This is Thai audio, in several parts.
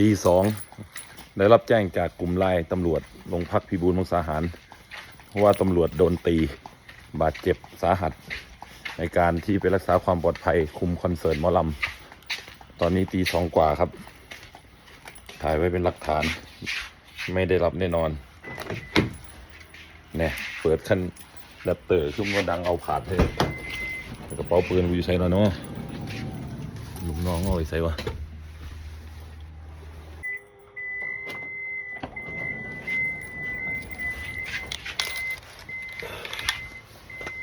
ตีสองได้รับแจ้งจากกลุ่มไล่ตำรวจโรงพักพิบูลมังสาหารเพราะว่าตำรวจโดนตีบาดเจ็บสาหัส ในการที่ไปรักษาความปลอดภัยคุมคอนเสิร์ตมอลำตอนนี้ตีสองกว่าครับ ถ่ายไว้เป็นหลักฐาน ไม่ได้รับแน่นอนเนี่ยเปิดขั้นแรปเตอร์ขึ้นมาดังเอาผาดเลยกระเป๋าปืนกูอยู่ใส่แล้วเนาะลุงน้องเอาไปใส่วะ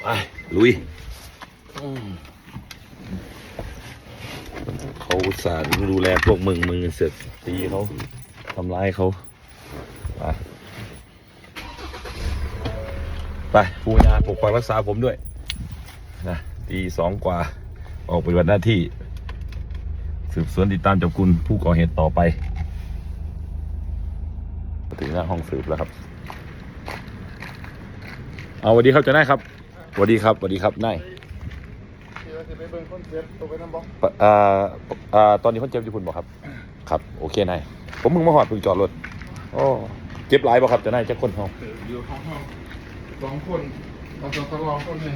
ไป ลุยเขาสาห์ดูแลพวกมึงมึงเสร็จตีเขาทำร้ายเขาไปไปผู้งาปกปักรักษาผมด้วยนะตีสองกว่า ออกปฏิบัติหน้าที่ สืบสวนติดตามจับกุมผู้ก่อเหตุต่อไปถึงหน้าห้องสืบแล้วครับ เอาสวัสดีครับเจะนายครับ วัสดีครับสวัสดีครับนายที่ว่าจะไปเบิ่งคอนเสิร์ตตัวไปน้ำบอกปะอ่าอ่าตอนนี้คนเจ็บอยู่คุณบอกครับ ครับ โอเคนายผมมึงมาหอดเพิ่งจอดรถโอ้เจ็บหลายบ่ครับเจะนายจะคนห้องอยู่ห้องห้องสองคนเราจะทดลองคนหนึ่ง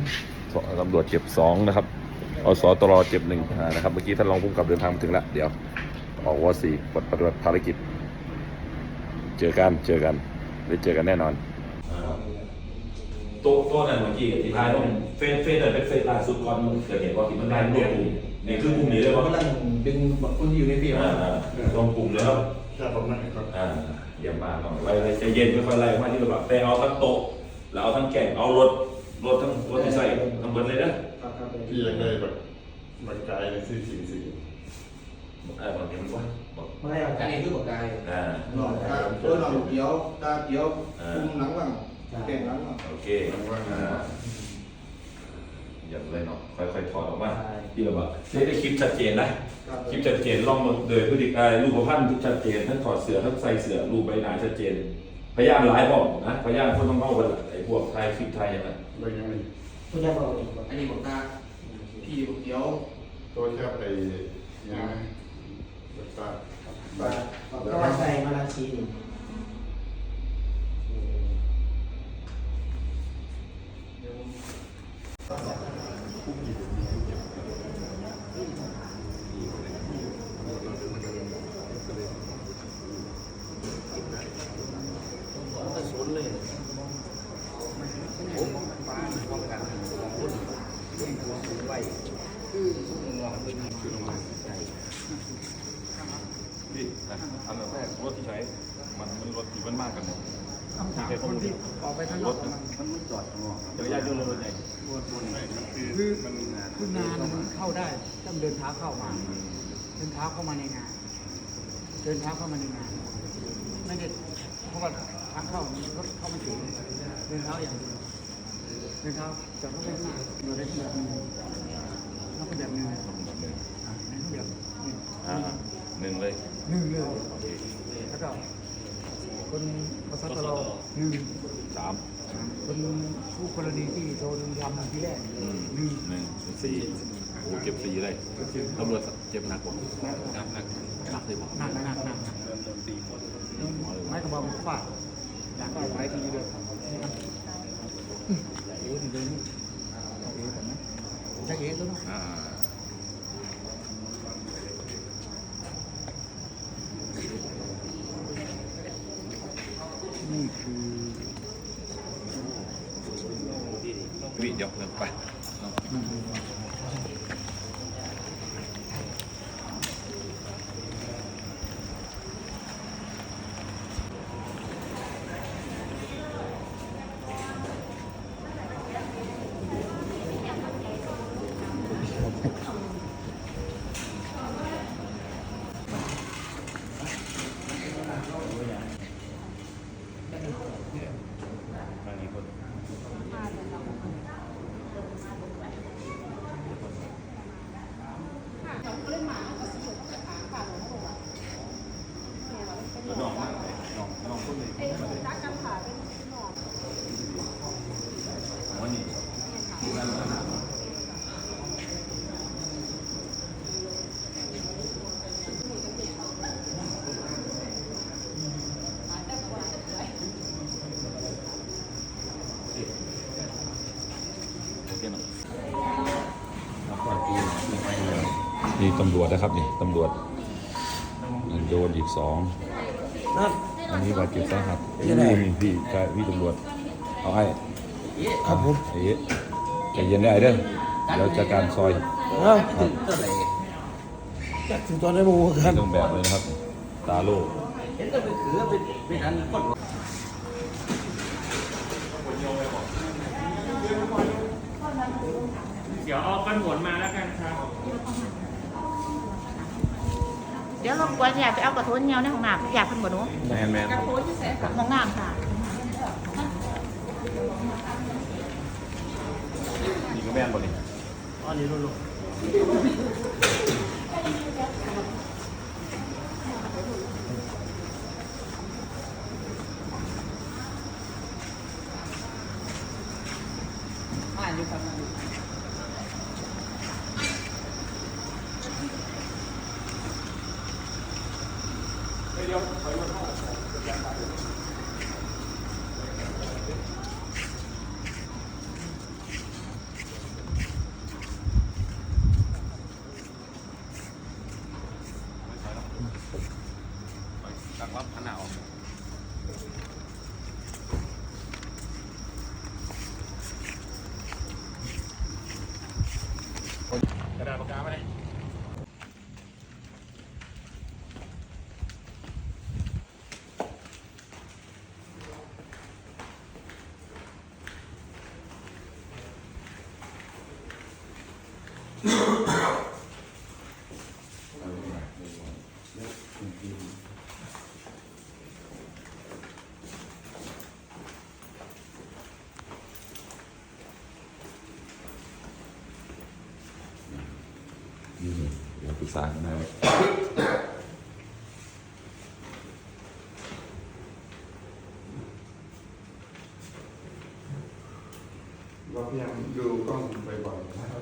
ตำรวจเจ็บสองนะครับอสตรเจ็บหนึ่งอ่านะครับเมื่อกี้ท่านรองผู้กำกับเดินทางมาถึงแล้วเดี๋ยวออกวอสี่ปฏิบัติภารกิจ เจอกันเจอกันได้เจอกันแน่นอน โต๊ะโต๊ะนั่นเมื่อกี้ที่ท้ายต้องเฟซเฟซนั่นเป็นเฟซล่าสุดก่อนเกิดเหตุว่าที่มันได้รวบกลุ่มนี่คือกลุ่มนี้เลยเราว่า กำลังดึงคนที่อยู่ในเฟรมอ่าอ่ารวมกลุ่มเลยครับใช่ผมนะครับอ่าเยี่ยมมากเนาะไว้ไว้ใจเย็นไม่ค่อยไล่มาที่ระบาดแต่เอาทั้งโต๊ะแล้วเอาทั้งแก่งเอารถรถทั้งรถที่ใส่ทั้งเบิดเลยนะพี่ยังได้แบบมันกายในสี่สี่สี่เออบางทีมันว่าบอกไม่ได้การเองคือบอกกายอ่า หลอดตาเออหลอดเขียวตาเขียวคุมหลังหลัง เก่งหลังหลังโอเคอ่าอย่างเลยเนาะค่อยๆถอดออกมาที่ระบาดได้ได้คลิปชัดเจนนะคลิปชัดเจนลองมาโดยพฤติการรูปพันธ์ที่ชัดเจนทั้งถอดเสื้อทั้งใส่เสื้อรูปใบหน้าชัดเจน พยานหลายบอกนะพยานคนต้องเข้ากันไอ้พวกไทยคลิปไทยอย่างนั้นไม่ยังไงผู้ชายบอกอันนี้บอกตาพี่บอกเขียวตัวแค่ไปยังไงแบบตาตาก็ว่าใส่มาลาชีนพี่อันดับแรกรถที่ใช้ มันมันรถที่มันมากกัน คำถามคนที่ออกไปข้างนอกมัน จักรยานยนต์รถใหญ่ คือคืองานมันเข้าได้ต้องเดินเท้าเข้ามา เดินเท้าเข้ามาในงาน เดินเท้าเข้ามาในงาน ไม่ได้เพราะว่าทางเข้ารถเข้าไม่ถึงเดินเท้าอย่างเดียวเดินเท้าจอดรถได้ที่เราได้ที่แบบนึงแล้วก็แบบนึงอะในรูปแบบหนึ่งอ่าหนึ่งเลยหนึ่งเลยแล้วก็คนภาษาตะเราหนึ่งสามคนผู้กรณีที่โดนยำที่แรกอืมหนึ่งหนึ่งสี่โอ้เก็บสี่เลยตำรวจ เจ็บหนักกว่าหนักหนักหนักเลยบอกหนักหนักหนักหนักไม่กระบอกฝาดอยากได้ไม้ทีเดียวเอ๋เดินนี่เอ๋แต่นะจะเอ๋ตัวนู้นอ่า なるほこ ตำรวจนะครับนี่ตำรวจโดนอีกสองอันนี้บาดเจ็บสาหัสนี่นี่พี่ชายพี่ตำรวจเอาไอ้ครับผมไอ้เอ๊ะใจเย็นได้เด้อแล้วจัดการซอย เอ้าครับจัดถึงตอนได้หมูกันต้องแบบเลยนะครับ ตาโล่เห็นก็ไปถือเป็นเป็นอันคนเดี๋ยวเอากันหวนมาแล้วกันครับ เดี๋ยวรบกวนอยากไปเอากระทุนเงียวในห้องน้ำอยากเพิ่นบ่หนูแมนแมนห้องน้ำค่ะนี่ก็แม่นบ่นี่อันนี้รุ่นตัก เดี๋ยวปรึกษากันได้ เราพยายามดูกล้องบ่อยๆนะ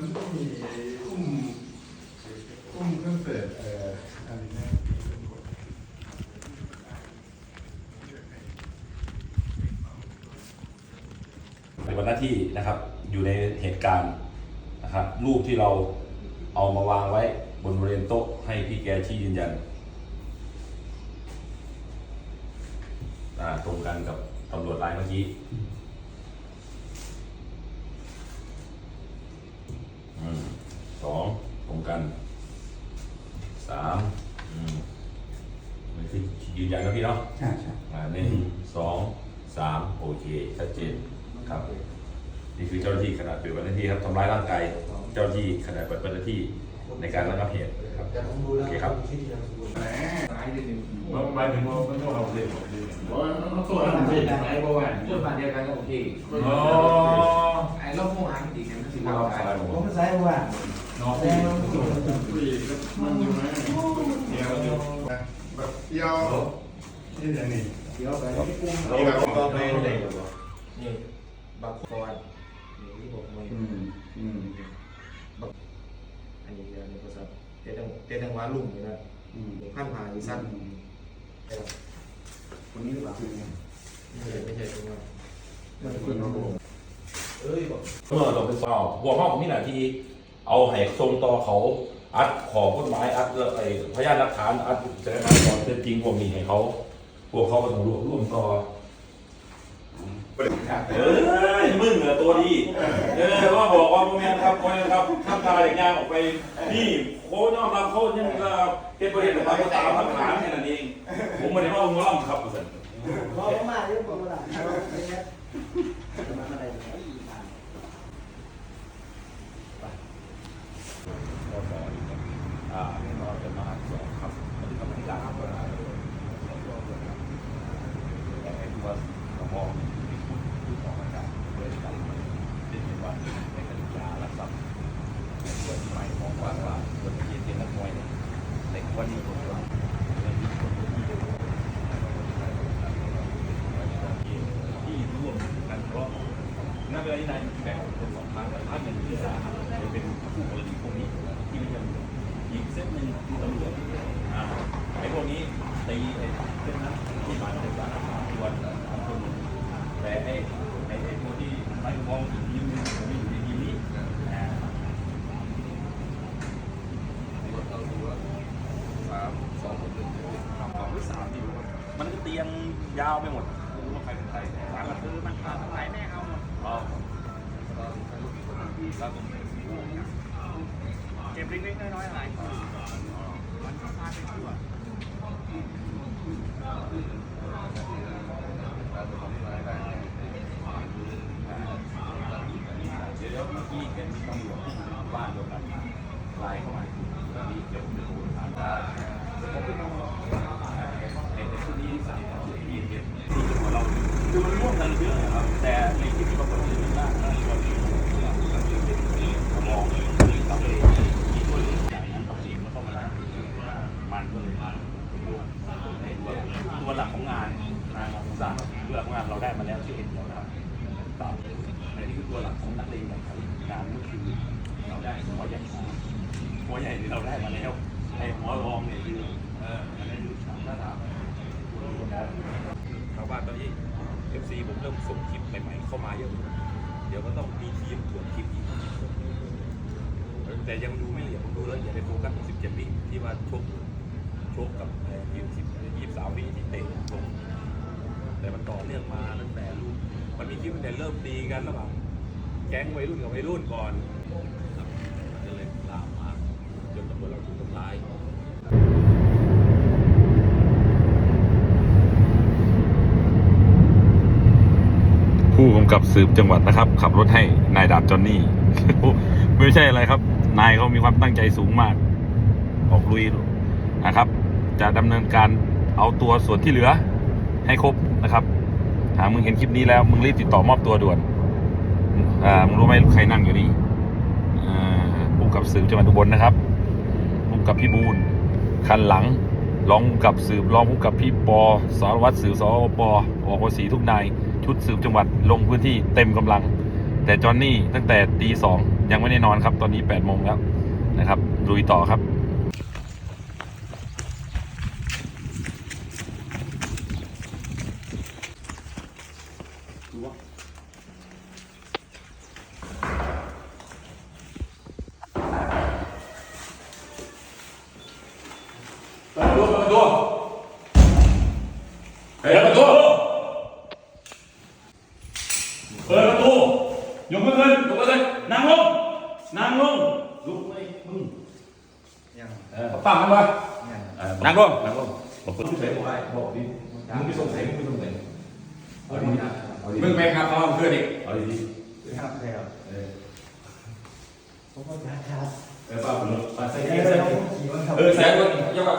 มันต้องมีอุ้มอุ้มเครื่องเสร็จเอ่ออันนี้นะปฏิบัติหน้าที่นะครับอยู่ในเหตุการณ์นะครับรูปที่เราเอามาวางไว้บนบริเวณโต๊ะให้พี่แกชี้ยืนยันอ่าตรงกันกับตำรวจรายเมื่อกี้ นยันครับพี่เนาะใช่ใช่อ่าหนึ่งสองสามโอเคชัดเจนครับ นี่คือเจ้าหน้าที่ขณะปฏิบัติหน้าที่ครับทำร้ายร่างกายเจ้าหน้าที่ขณะปฏิบัติหน้าที่ในการระงับเหตุครับแต่ผมดูแล้วโอเคครับที่ที่เราดูแหมซ้ายนิดนึงว่าหมายถึงว่ามันต้องเอาเด็กหมดเลยเพราะว่ามันตัวส่วนนั้นเป็เป็นนแบบไหนบ่ว่าส่วนบาทเดียวกันก็โอเคอ๋อไอ้รอบโมงหางติดกันก็ถือว่าผมไม่ใช่ว่าน้องผู้หญิงผู้หญิงก็มันอยู่ไหมเดียวอยู่แบบเดียว นี่อย่างนี้เดี๋ยวไปที่กุ้งนี่แบบก็ไปเลยนี่บักคอนนี่ที่ผมไม่อืมอืมอันนี้เดี๋ยวนี้ก็สับเตี้ยตังเตี้ยตังว้าลุ่มเลยนะขั้นผ่านอีสั้นคนนี้หรือเปล่าไม่ใช่ไม่ใช่ตรงนั้นมันน้องเอ้ยบอกเมื่อเราไปสอบหัวห้องมีหน้าที่เอาให้ทรงต่อเขาอัดขอกฎหมายอัดไอ้พยานหลักฐานอัดแสดงความเป็นจริงพวกนี้ให้เขา พวกเขาก็ต้องรวบรวมต่อเอ้ยมึงเหรอตัวดี เออว่าบอกว่าโมเมนต์ครับโมเมนต์ครับทำตาอย่างยางออกไป นี่โค้ชยอมรับเขายังเอ่อเป็นประเด็นของเขาตามหลักฐานแค่นั้นเอง ผมไม่ได้ว่ามึงล่ำครับสันรอมาเยอะกว่าเวลาเป็นไงจะมาอะไรเนี่ย อ่าเราจะมาสอบครับปฏิบัติการครับว่าแต่ไอ้ที่ว่าเรามองที่ของอาจารย์เพื่อการเป็นว่าในกติการรักทรัพย์ในส่วนที่หมายของว่า ที่ร่วมกันเพราะนักเรียนนายแบ่งเป็นสองครั้งครั้งหนึ่งที่สาหัสเป็นผู้กรณีพวกนี้ที่ไม่ใช่อีกเซตหนึ่งที่ตำรวจอ่าไอ้พวกนี้ตีไอ้เส้นนั้นที่บาดเจ็บสาหัสส่วนทำคนหนึ่งแต่ไอ้ไอ้ไอ้พวกที่ไล่มองอีกทีมหนึงผมไม่อยู่ในทีมนี้อ่า สามสองคนหนึ่ง สองหรือสามที่มันก็เตียงยาวไปหมดไม่รู้ว่าใครเป็นใครสามคือมันขาดตรงไหนแม่เอาหมดอ๋อแล้วตรงไหน เล็กๆน้อยๆหลายคนมันก็พาไปทั่วเดี๋ยวเดี๋ยวเมื่อกี้เห็นตำรวจบ้านเดียวกันไล่เข้ามาตอนนี้เดี๋ยวผมจะโทรถามได้ผมก็ต้องไอ้ชุดนี้สั่งที่เห็นที่ของเราคือมันร่วมกันเยอะนะครับ แต่ในที่ที่ปรากฏอยู่ในหน้าหน้าตัวนี้ผมมองเราเลยคิดว่าอย่างนั้นปกติมันต้องมามันก็เลยมาตัวหลักของงานงานของศาสตร์ตัวหลักของานเราได้มาแล้วที่เห็นแล้วนะครับตามในที่คือตัวหลักของนักเลงของงานก็คือเราได้หัวใหญ่หัวใหญ่ที่เราได้มาแล้วไอ้หัวรองเนี่ยคือเอออันนี้คือสามระดับชาวบ้านตอนนี้ FC ผมเริ่มส่งคลิปใหม่ๆเข้ามาเยอะเดี๋ยวก็ต้องมีทีมตรวจคลิปอีกแต่ยังดูไม่ละเอียดผมดูแล้วอย่าไปโฟกัสตรง17วิที่ว่าชกชกกับยี่สิบยี่สามวิที่เตะลง แต่มันต่อเนื่องมาตั้งแต่รุ่นมันมีคลิปตั้งแต่เริ่มตีกันระหว่างแก๊งวัยรุ่นกับวัยรุ่นก่อนครับมันก็เลยลามมาจนตำรวจเราถูกทำร้ายผู้กำกับสืบจังหวัดนะครับ ขับรถให้นายดาบจอนนี่ ไม่ใช่อะไรครับ นายเขามีความตั้งใจสูงมาก ออกลุยนะครับ จะดำเนินการเอาตัวส่วนที่เหลือให้ครบ นะครับ หากมึงเห็นคลิปนี้แล้ว มึงรีบติดต่อมอบตัวด่วนอ่ามึงรู้ไหมใครนั่งอยู่นี่อ่าผู้กำกับสืบจังหวัดอุบลนะครับผู้กำกับพี่บูลคันหลังรองกับสืบรองผู้กับพี่ปอสารวัตรสืบสอปออกสีทุกนาย ชุดสืบจังหวัดลงพื้นที่เต็มกำลัง แต่จอห์นนี่ตั้งแต่ตีสองยังไม่ได้นอนครับ ตอนนี้8ปดโมงแล้วนะครับลุยต่อครับ เปิดประตูเปิดประตูเปิดประตูเปิดประตูยกมือขึ้นยกมือขึ้นนั่งลงนั่งลงลุกไม่มึงเออปั๊มมันวะ เออนั่งลงนั่งลงบอกคนที่ใส่บอกไอ้บอกดิมึงไปส่งใส่มึงไปส่งใส่เอาดีๆมึงแม่งครับเอาเพื่อนอีกเอาดีๆครับครับเออผมก็ครับเออป้าผมป้าใส่ใส่ใส่เออใส่รถยังไง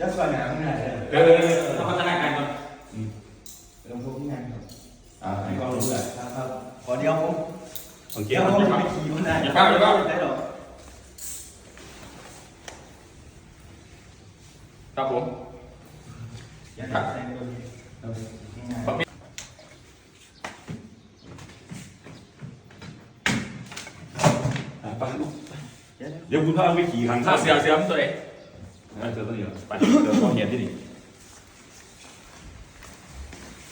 ยัดส่วนไหนข้างใน เออต้องพัฒนาการก่อน ลงทุนที่งานครับ อ่าให้ความรู้เลย ครับขอเดียวผม โอเค เดี๋ยว ค ผม รับ จะไป ขี่มันได้อย่าเข้าอย่าเข้าได้หรอครับผมอย่าตัดแซงตัวนี้ง่ายอ่าไปลูกๆเดี๋ยวเดี๋ยวคุณพาไปขี่ขังข้าเสียเสียมตัวเองเออเจอตัวนี้เหรอไปเดี๋ยวขอเหียนที่นี่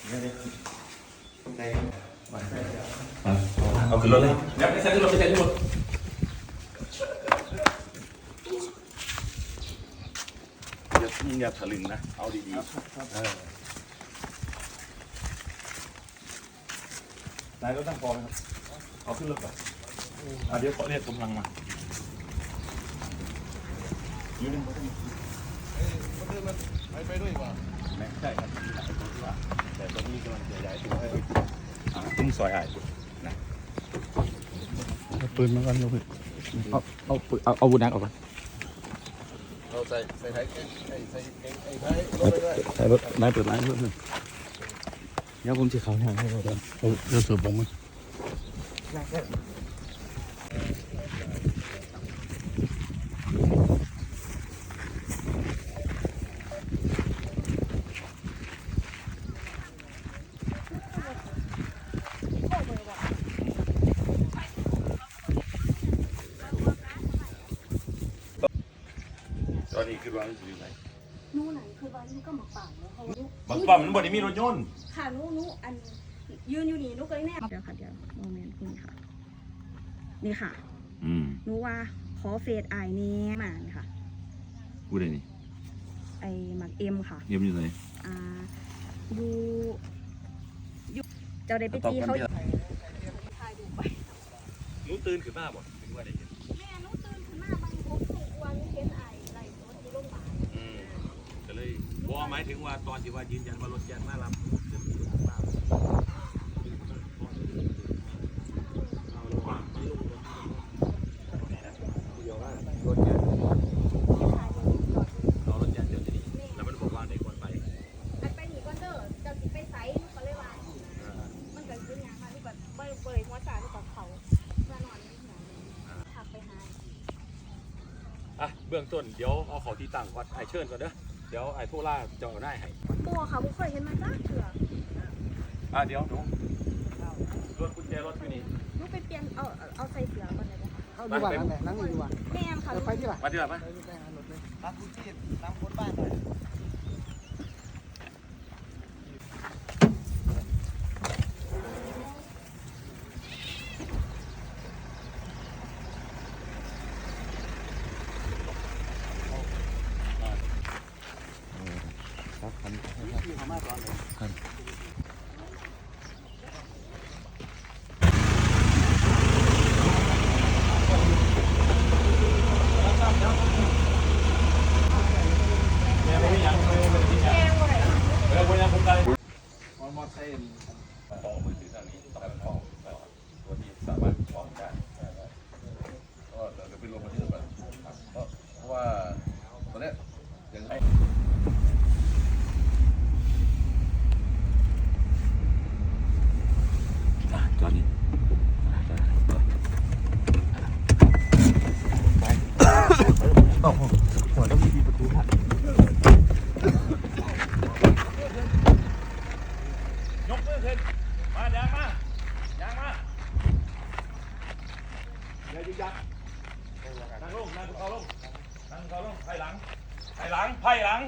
เดี๋ยวเดี๋ยวใจอะเอาขึ้นรถเลยเดี๋ยวไปใส่ขึ้นรถไปใส่ขึ้นรถอย่ามึงอย่า ถลึงนะ เอาดีๆเออนายรถตั้งพอไหมครับ เอาขึ้นรถก่อนอะเดี๋ยวขอเรียกกำลังมาอยู่นี่ไปไปด้วยว่ะแม่ใช่ครับแต่ตอนนี้กำลังจะย้ายตัวให้อ่าตุ้มซอยอ่ายนะปืนมากันลูกเอาเอาปืนเอาเอาบุญนักออกมาเรา ใส่ใส่ไทยไอ้ใส่ไอ้ไอ้ไทยรถไปด้วยใส่รถนายเปิดนายเพิ่มเดี๋ยวผมจะเขาทางให้เราเดินเราเราสืบผมมั้ย นนี้คือว่ามันอยู่ไหนหนูไหนคือว่าหนูก็มาป่าแล้วเขาว่าบางปั๊มมันบ่ได้มีรถยนต์ค่ะหนูหนูอันยืนอยู่นี่หนูก็เลยแน่เดี๋ยวค่ะเดี๋ยวโมเมนต์นี่ค่ะ นี่ค่ะอืมหนูว่าขอเฟซไอายนี้มานี่ค่ะ พูดได้นี่ไอหมักเอ็มค่ะ เยี่ยมอยู่ไหนอ่าอยู่อยู่เจ้าได้ไปตีเขา หนูตื่นขึ้นมาบ่ หมายถึงว่าตอนที่ว่ายืนยันว่ารถแกนมารับเอารถแกนเดี๋ยวจะดีแล้วมันบอกว่าได้คนไปอันไปหนีก่อนเด้อเจ้าสิไปไสหนูก็เลยว่ามันก็คือหยังค่ะหนูก็เบเบยหัวจ่าหนูก็เขาเพื่อนอนนี่หัวขับไปหาอะเบื้องต้นเดี๋ยวเอาขอที่ตั้งก่อนไอเชิญก่อนเด้อ เดี๋ยวไอโทรล่าจะเอาได้ให้บัวค่ะบุเคยเห็นมาจ้าเถื่ออะเดี๋ยวหนูรถกุญแจรถอยู่นี่หนูไปเปลี่ยนเอาเอาเอาใส่เสือก่อนเลยนะคะเข้าดีกว่านั่นแหละนั่งนี่ดีกว่าแม่นค่ะเดี๋ยวไปที่หลังมาดีกว่าไหมไปไปหารถเลยรับคุณที่รับคนบ้านหน่อย ของมือถือตอนนี้ตองตัวนี้สามารถฟ้องได้ก็เดี๋ยวไปลงบันทึกก่อนครับเพราะว่าตอนเนี้ยยังไงจอดนี่ยกมือขึ้นมาแดงมาแดงมา อย่ายึกยักนั่งลงนั่งเขาลงนั่งเขาลงไผ่หลังไผ่หลังไผ่หลัง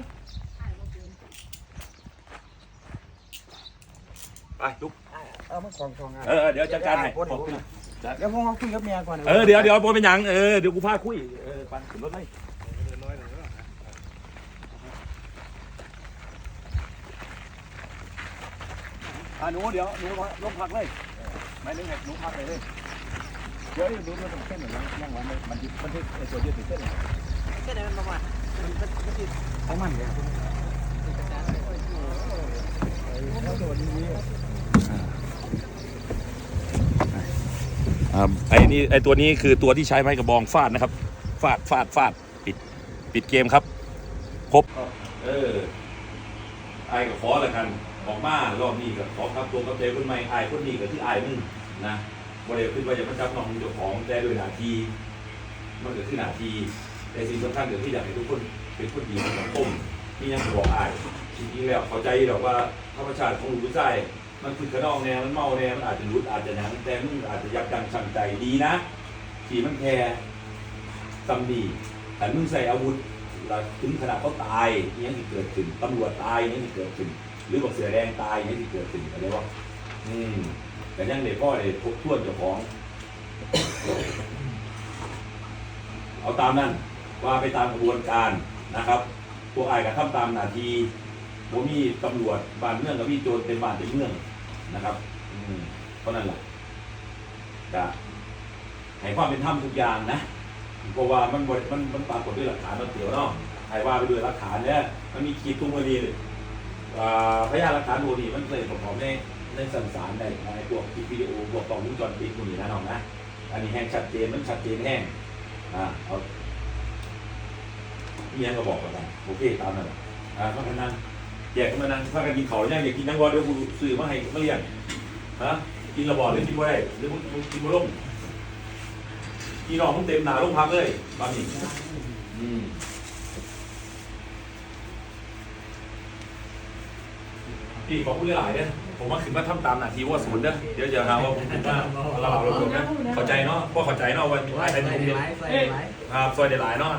ไปลุก เอามาของของงานเออเดี๋ยวจัดการให้เดี๋ยวผมเอาคุยกับเมียก่อนเออเดี๋ยวเดี๋ยวบนเป็นหยังเออเดี๋ยวกูพาคุยเออปันขึ้นรถเลยอะหนูเดี๋ยวหนูลงพักเลยไม่นึกให้หนูพักเลยเลย เดี๋ยวดูดูเส้นหน่อยยังยังวันมันยึดมันยึดไอ้ตัวยึดติดเส้นเลยของมันเลยอ่าไอ้นี่ไอ้ตัวนี้คือตัวที่ใช้ไม้กระบองฟาดนะครับ ฟาดฟาดฟาดปิดปิดเกมครับครบเออไอ้ก็ขอละกันออกมารอบนี้ก็ขอครับตัวกับเจ้คนใหม่ไอ้คนนี้กับที่ไอ้มึงนะ บริเวณขึ้นไปจะมาจับน้องเจ้าของแต่โดยหน้าที่มันเก็คือหน้าที่แต่สิ่งสำคัญก็คืออยากให้ทุกคนเป็นคนดีในสังคมที่ยังบอกไอ้จริงๆแล้วเข้าใจหรอกว่าธรรมชาติของลูกผู้ชายมันคือกระนองแนวมันเมาแนวมันอาจจะรุดอาจจะหนังแต่มึงอาจจะยับยั้งชั่งใจดีนะขี่มันแค่ตำดีแต่มึงใส่อาวุธแล้วถึงขนาดเขาตายอิหยังที่เกิดขึ้นตำรวจตายอิหยังที่เกิดขึ้น หรือบอกเสือแดงตายอิหยังที่เกิดขึ้นอะไรวะอืม แต่ยังเด็กพ่อเด็กทบทวนเจ้าของ เอาตามนั้นว่าไปตามกระบวนการนะครับ พวกอายก็ทำตามหนาทีผมมีตำรวจบานเมืองกับมีโจรเป็นบานเป็นเมืองนะครับอืเพราะนั่นแหละจะให้ความเป็นธรรมทุกอย่างนะเพราะว่ามันบ่มันมันปรากฏด้วยหลักฐานมันเตียวเนาะใครว่าไปด้วยหลักฐานเนี่ยมันมีขีดทุกวันนี้เลยอ่าพยานหลักฐานโมนี่มันเลยประกอบใน ในสันสารในในพวกคลิปวิดีโอพวกกล้องวงจรปิดพวกนี้นะน้องนะ อันนี้แห้งชัดเจนมันชัดเจนแห้งอ่าเอาพี่ยังก็บอกกันนะโอเคตามนั้นอ่าพราะฉะนั้นแยกกันมานั่งพากันกินเขาวย่างอยากกินนังวอเดี๋ยวกูซื้อมาให้มาเลี้ยงฮะกินระบอดหรือกินบ่ได้หรือมึงมึงกินบ่ลงกินน้องมึงเต็มหนาลงพักเลยตอนนี้อืมพี่ขอบคุณหลายเนี่ย ผมว่าขึ้นมาทำตามหน้าที่ว่าศูนย์เด้อเดี๋ยวจะหาว่าผมถึงว่าเราเราเรานะเข้าใจเนาะพวกเข้าใจเนาะว่าไอ้ไอ้ผมเนี่ยครับซอยเดหลายเนาะ